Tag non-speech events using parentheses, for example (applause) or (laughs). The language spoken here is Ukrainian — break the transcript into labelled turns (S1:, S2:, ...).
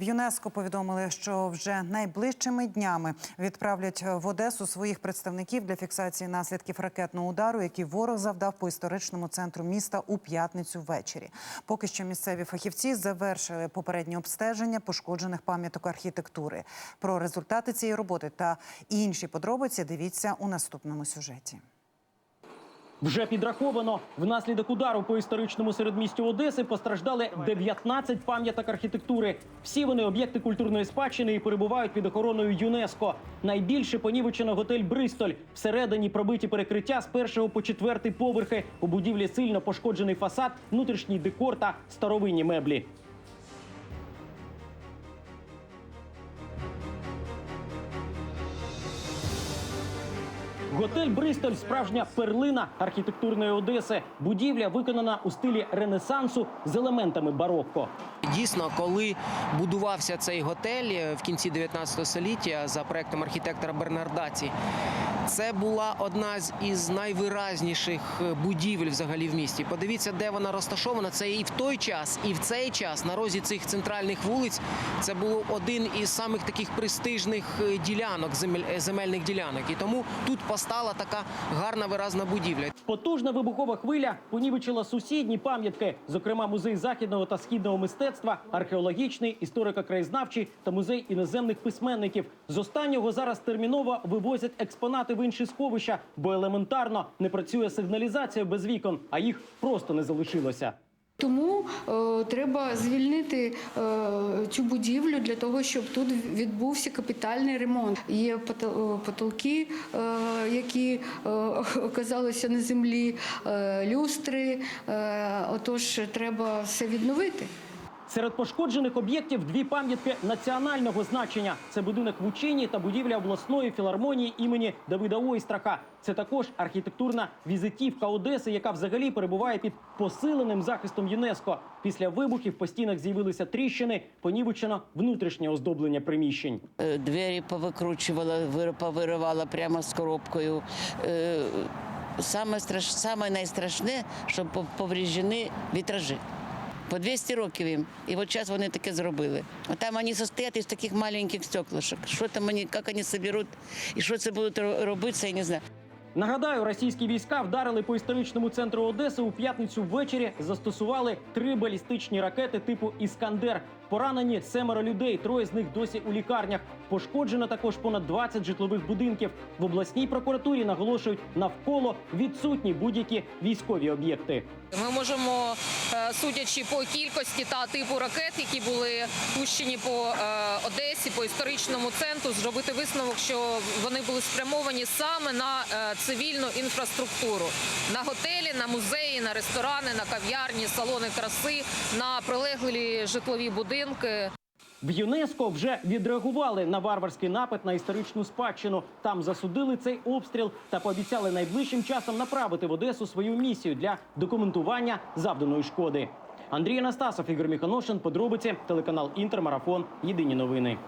S1: В ЮНЕСКО повідомили, що вже найближчими днями відправлять в Одесу своїх представників для фіксації наслідків ракетного удару, який ворог завдав по історичному центру міста у п'ятницю ввечері. Поки що місцеві фахівці завершили попереднє обстеження пошкоджених пам'яток архітектури. Про результати цієї роботи та інші подробиці дивіться у наступному сюжеті.
S2: Вже підраховано. Внаслідок удару по історичному середмістю Одеси постраждали 19 пам'яток архітектури. Всі вони об'єкти культурної спадщини і перебувають під охороною ЮНЕСКо. Найбільше понівечено готель Бристоль. Всередині пробиті перекриття з першого по четвертий поверхи. У будівлі сильно пошкоджений фасад, внутрішній декор та старовинні меблі. Готель Бристоль справжня перлина архітектурної Одеси. Будівля виконана у стилі Ренесансу з елементами барокко.
S3: Дійсно, коли будувався цей готель е, в кінці 19 століття за проектом архітектора Бернардаці, це була одна з із найвиразніших е, будівель взагалі в місті. Подивіться, де вона розташована. Це і в той час, і в цей час на розі цих центральних вулиць це був один із самих таких престижних е, ділянок, е, земельних ділянок. І тому тут постала така гарна виразна будівля.
S2: Потужна вибухова хвиля понівечила сусідні пам'ятки, зокрема музей західного та східного мистецтва, археологічний, історико-краєзнавчий та музей іноземних письменників. З останнього зараз терміново вивозять експонати в інші сховища, бо елементарно не працює сигналізація без вікон, а їх просто не залишилося.
S4: Тому е, треба звільнити е, цю будівлю для того, щоб тут відбувся капітальний ремонт. Є потол- потолки, е, які е, (laughs) оказалися на землі, е, люстри. Е, отож, треба все відновити.
S2: Серед пошкоджених об'єктів дві пам'ятки національного значення: це будинок в Учині та будівля обласної філармонії імені Давида Ойстраха. Це також архітектурна візитівка Одеси, яка взагалі перебуває під посиленим захистом ЮНЕСКо. Після вибухів по стінах з'явилися тріщини, понівечено внутрішнє оздоблення приміщень.
S5: Е, Двері повикручувала, вир- повиривала прямо з коробкою. Е, Саме, страш... Саме найстрашне, що пов- повреждені вітражі. По 200 років їм. І от час вони таке зробили. А там вони состоять із таких маленьких стеклышок. Що там вони, як вони соберуть і що це будуть ро- робити, це я не знаю.
S2: Нагадаю, російські війська вдарили по історичному центру Одеси у п'ятницю ввечері. Застосували три балістичні ракети типу Іскандер. Поранені семеро людей. Троє з них досі у лікарнях. Пошкоджено також понад 20 житлових будинків. В обласній прокуратурі наголошують навколо відсутні будь-які військові об'єкти.
S6: Ми можемо, е, судячи по кількості та типу ракет, які були пущені по е, Одесі, по історичному центру, зробити висновок, що вони були спрямовані саме на е, цивільну інфраструктуру, на готелі, на музеї, на ресторани, на кав'ярні, салони краси, на прилеглі житлові будинки.
S2: В ЮНЕСКО вже відреагували на варварський напад на історичну спадщину. Там засудили цей обстріл та пообіцяли найближчим часом направити в Одесу свою місію для документування завданої шкоди. Андрій Анастасов, Ігор Міханошин, подробиці, телеканал Інтермарафон. Єдині новини.